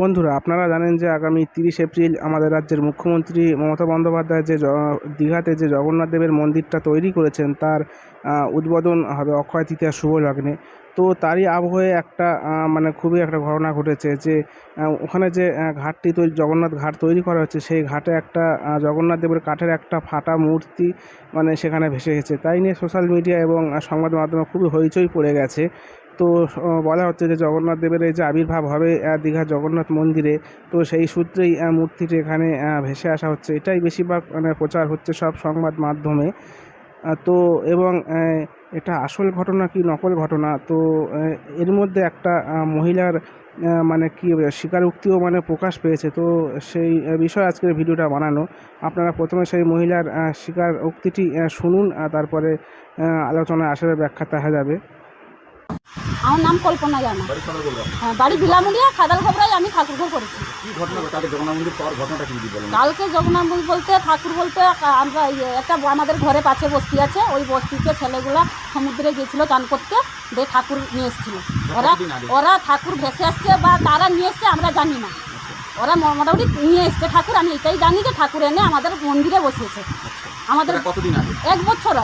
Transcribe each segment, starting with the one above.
বন্ধুরা, আপনারা জানেন যে আগামী তিরিশ এপ্রিল আমাদের রাজ্যের মুখ্যমন্ত্রী মমতা বন্দ্যোপাধ্যায় যে দীঘাতে যে জগন্নাথ দেবের মন্দিরটা তৈরি করেছেন, তার উদ্বোধন হবে অক্ষয় তৃতীয়া শুভ লগ্নে। তো তারই আবহে একটা মানে খুবই একটা ঘটনা ঘটেছে যে ওখানে যে ঘাটটি তৈরি জগন্নাথ ঘাট তৈরি করা হচ্ছে, সেই ঘাটে একটা জগন্নাথ দেবের কাঠের একটা ফাটা মূর্তি মানে সেখানে ভেসে গেছে তাই নিয়ে সোশ্যাল মিডিয়া এবং সংবাদ মাধ্যমে খুবই হইচই পড়ে গেছে। তো বলা হচ্ছে যে জগন্নাথ দেবের এই যে আবির্ভাব হবে দীঘা জগন্নাথ মন্দিরে। তো সেই সূত্রেই মূর্তিটি এখানে ভেসে আসা হচ্ছে। এটাই বেশিরভাগ মানে প্রচার হচ্ছে সব সংবাদ মাধ্যমে। তো এবং এটা আসল ঘটনা কি নকল ঘটনা? তো এর মধ্যে একটা মহিলার মানে কি স্বীকারোক্তিও মানে প্রকাশ পেয়েছে। তো সেই বিষয়ে আজকের ভিডিওটা বানানো। আপনারা প্রথমে সেই মহিলার স্বীকারোক্তিটি শুনুন তারপরে আলোচনায় আসবে ব্যাখ্যা দেখা যাবে। আমার নাম কল্পনা জানা। হ্যাঁ বাড়ি বিলামুড়িয়া খাদাল খবরাই আমি ঠাকুর ঘর করেছি। কালকে জগন্নাথ মন্দির বলতে ঠাকুর বলতে আমরা একটা আমাদের ঘরে পাশে বস্তি আছে। ওই বস্তিতে ছেলেগুলা সমুদ্রে গিয়েছিল চান করতে দিয়ে ঠাকুর নিয়ে এসেছিল। ওরা ওরা ঠাকুর ভেসে আসছে বা তারা নিয়ে এসছে আমরা জানি না। ওরা মোটামুটি নিয়ে এসছে ঠাকুর আমি এটাই জানি যে ঠাকুর এনে আমাদের মন্দিরে বসিয়েছে। আমাদের কতদিন আগে? এক বছর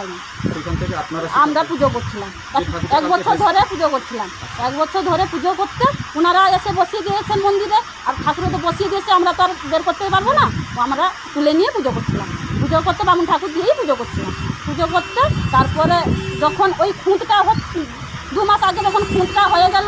আপনারা আমরা পুজো করছিলাম। এক- বছর ধরে পুজো করছিলাম। এক বছর ধরে পুজো করতে ওনারা এসে বসিয়ে দিয়েছেন মন্দিরে আর ঠাকুর তো বসিয়ে দিয়েছে আমরা তো আর বের করতে পারব না। আমরা তুলে নিয়ে পুজো করছিলাম। পুজো করতে বামুন ঠাকুর দিয়েই পুজো করছিলাম। পুজো করতে তারপরে যখন ওই খুঁটটা দু মাস আগে যখন খুঁটটা হয়ে গেল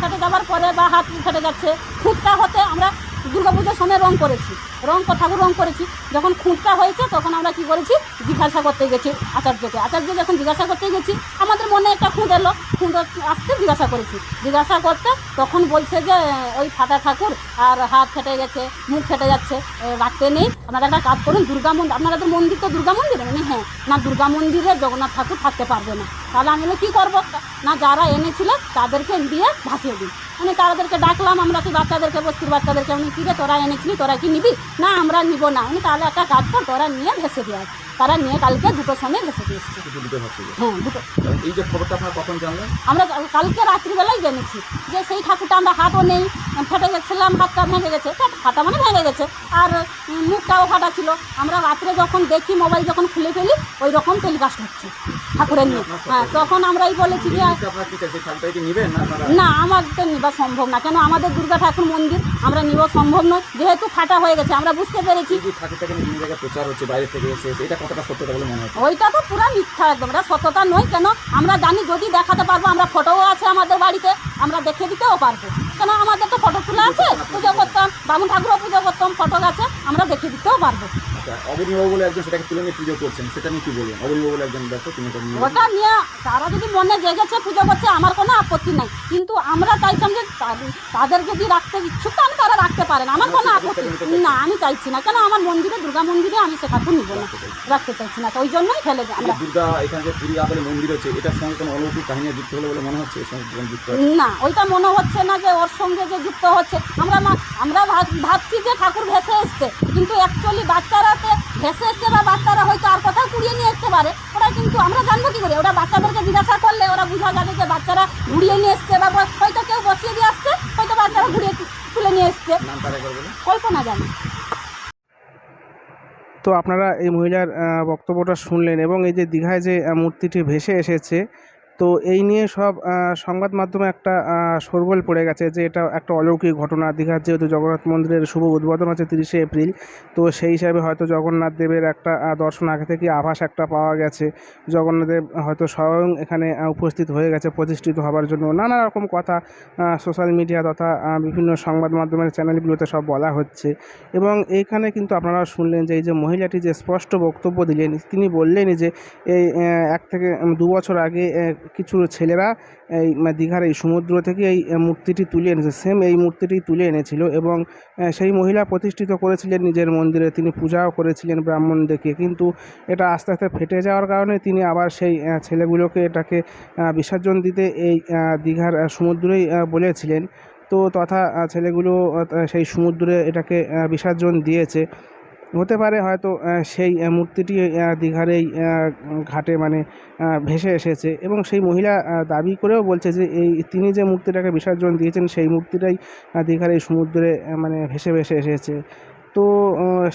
ফেটে যাওয়ার পরে বা হাত ফেটে যাচ্ছে খুঁটটা হতে আমরা দুর্গা পুজোর সময় রং করেছি। রং ঠাকুর রং করেছি। যখন খুঁটটা হয়েছে, তখন আমরা কি করেছি? জিজ্ঞাসা করতে গেছি আচার্যকে। আচার্য যখন জিজ্ঞাসা করতে গেছি, আমাদের মনে একটা খুঁত এলো। খুঁত আসতে জিজ্ঞাসা করেছি। জিজ্ঞাসা করতে তখন বলছে যে, ওই ফাটা ঠাকুর, আর হাত ফেটে গেছে, মুখ ফেটে যাচ্ছে রাখতে নেই। আপনারা একটা কাজ করুন, দুর্গা মন্দির আপনাদের মন্দির তো দুর্গা মন্দির? মানে হ্যাঁ। না, দুর্গা মন্দিরে জগন্নাথ ঠাকুর থাকতে পারবে না। তাহলে আমি কী করব? না যারা এনেছিল তাদেরকে দিয়ে ভাসিয়ে দিই মানে তাদেরকে ডাকলাম আমরা সেই বাচ্চাদেরকে বস্তির বাচ্চাদেরকে উনি কী রে তোরা এনেছিলি তোরা কি নিবি? না আমরা নিব না। উনি তাহলে একটা কাজ কর তোরা নিয়ে ভেসে দিয়ে। তারা নিয়ে কালকে দুটোর সময় ভেসে দিয়ে এসছে। কিছু দিতে হচ্ছে হ্যাঁ দুটো। এই যে খবরটা আপনারা কখন জানলেন? আমরা কালকে রাত্রিবেলায় জেনেছি যে সেই ঠাকুরটা আমরা হাতও নেই ফেটে গেছিলাম হাতটা ভেঙে গেছে ফাটা মানে ভেঙে গেছে। আর মুখটাও ফাটা ছিল। আমরা রাত্রে যখন দেখি মোবাইল যখন খুলে ফেলি ওই রকম টেলিকাস্ট হচ্ছে ঠাকুরের নিয়ে। হ্যাঁ তখন আমরাই বলেছি যে না আমাদের নিবা সম্ভব না। কেন আমাদের দুর্গা ঠাকুর মন্দির আমরা নিব সম্ভব নয়। যেহেতু ফাটা হয়ে গেছে আমরা বুঝতে পেরেছি। মনে ওইটা তো পুরো মিথ্যা একদম এটা সততা নয়। কেন আমরা জানি যদি দেখাতে পারব আমরা ফটোও আছে আমাদের বাড়িতে আমরা দেখে দিতেও পারব। কেন আমাদের তো ফটো তোলা আছে পুজো করতাম। বামুন ঠাকুরও পুজো করতাম ফটো আছে আমরা দেখে দিতেও পারব। আচ্ছা অবনীবাবু বলে একজন সেটাকে তুলে নিয়ে পুজো করছেন সেটা নিয়ে কি বলবেন? অবনীবাবু বলে একজন ওটা নিয়ে তারা যদি মনে জেগেছে পুজো করছে আমার কোনো আপত্তি নাই। কিন্তু আমরা চাইছিলাম যে তাদের- যদি রাখতে ইচ্ছুক তাহলে তারা রাখতে পারেন আমার কোনো আপত্তি না আমি চাইছি না। কেন আমার মন্দিরে দুর্গা মন্দিরে আমি নিব না। রাখতে চাইছি। না। তো ওই জন্যই ফেলে আমরা দুর্গা এখানে যে পুরী আদলে মন্দির এটার সঙ্গে কোনো অলৌকিক কাহিনী যুক্ত হলে বলে মনে হচ্ছে? আছে? না ওইটা মনে হচ্ছে না যে ওর সঙ্গে যে যুক্ত হচ্ছে। আমরা আমরা ভাবছি যে ঠাকুর ভেসে এসছে। কিন্তু অ্যাকচুয়ালি বাচ্চারাতে ভেসে এসছে বা বাচ্চারা হয়তো আর কোথাও কুড়িয়ে নিয়ে আসতে পারে। ওরা কিন্তু আমরা জানব কি করে? ওরা বাচ্চাদেরকে জিজ্ঞাসা করলে ওরা বোঝা যাবে যে বাচ্চারা ঘুরিয়ে নিয়ে এসছে বা হয়তো কেউ বসিয়ে দিয়ে আসছে হয়তো বাচ্চারা ঘুরিয়ে তুলে নিয়ে এসছে। কল্পনা জানি। তো আপনারা এই মহিলার বক্তব্যটা শুনলেন এবং এই যে দীঘায় যে মূর্তিটি ভেসে এসেছে তো এই নিয়ে সব সংবাদ মাধ্যমে একটা আহ, শোরগোল পড়ে গেছে যে এটা একটা অলৌকিক ঘটনা। দীঘার যেহেতু জগন্নাথ মন্দিরের শুভ উদ্বোধন হচ্ছে তিরিশে এপ্রিল তো সেই হিসাবে হয়তো জগন্নাথ দেবের একটা দর্শন আগে থেকে আভাস একটা পাওয়া গেছে। জগন্নাথ দেব হয়তো স্বয়ং এখানে উপস্থিত হয়ে গেছে প্রতিষ্ঠিত হবার জন্য। নানা রকম কথা সোশ্যাল মিডিয়া তথা বিভিন্ন সংবাদ মাধ্যমের চ্যানেলগুলোতে সব বলা হচ্ছে। এবং এইখানে কিন্তু আপনারা শুনলেন যে এই যে মহিলাটি যে স্পষ্ট বক্তব্য দিলেন তিনি বললেনই যে এই এক থেকে দু বছর আগে কিছু ছেলেরা এই দীঘার এই সমুদ্র থেকে এই মূর্তিটি তুলে এনেছে। সেম এই মূর্তিটি তুলে এনেছিল এবং সেই মহিলা প্রতিষ্ঠিত করেছিলেন নিজের মন্দিরে। তিনি পূজাও করেছিলেন ব্রাহ্মণ দেখে। কিন্তু এটা আস্তে আস্তে ফেটে যাওয়ার কারণে তিনি আবার সেই ছেলেগুলোকে এটাকে বিসর্জন দিতে এই দীঘার সমুদ্রেই বলেছিলেন। তো তথা ছেলেগুলো সেই সমুদ্রে এটাকে বিসর্জন দিয়েছে। হতে পারে হয়তো সেই মূর্তিটি দীঘার এই ঘাটে মানে ভেসে এসেছে এবং সেই মহিলা দাবি করেও বলছে যে এই তিনি যে মূর্তিটাকে বিসর্জন দিয়েছেন সেই মূর্তিটাই দীঘার এই সমুদ্রে মানে ভেসে ভেসে এসেছে। তো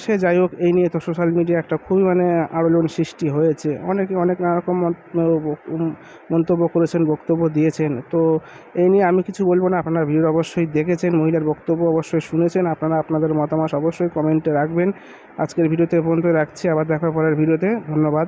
সে যাই হোক এই নিয়ে তো সোশ্যাল মিডিয়া একটা খুবই মানে আলোড়ন সৃষ্টি হয়েছে। অনেকে, অনেক নানারকম মন্তব্য করেছেন, বক্তব্য দিয়েছেন। তো, এই নিয়ে আমি কিছু বলব না, আপনারা ভিডিও অবশ্যই দেখেছেন, মহিলার বক্তব্য অবশ্যই শুনেছেন, আপনারা আপনাদের মতামত অবশ্যই কমেন্টে রাখবেন। আজকের ভিডিওতে পর্যন্ত রাখছি, আবার দেখা পরের ভিডিওতে, ধন্যবাদ।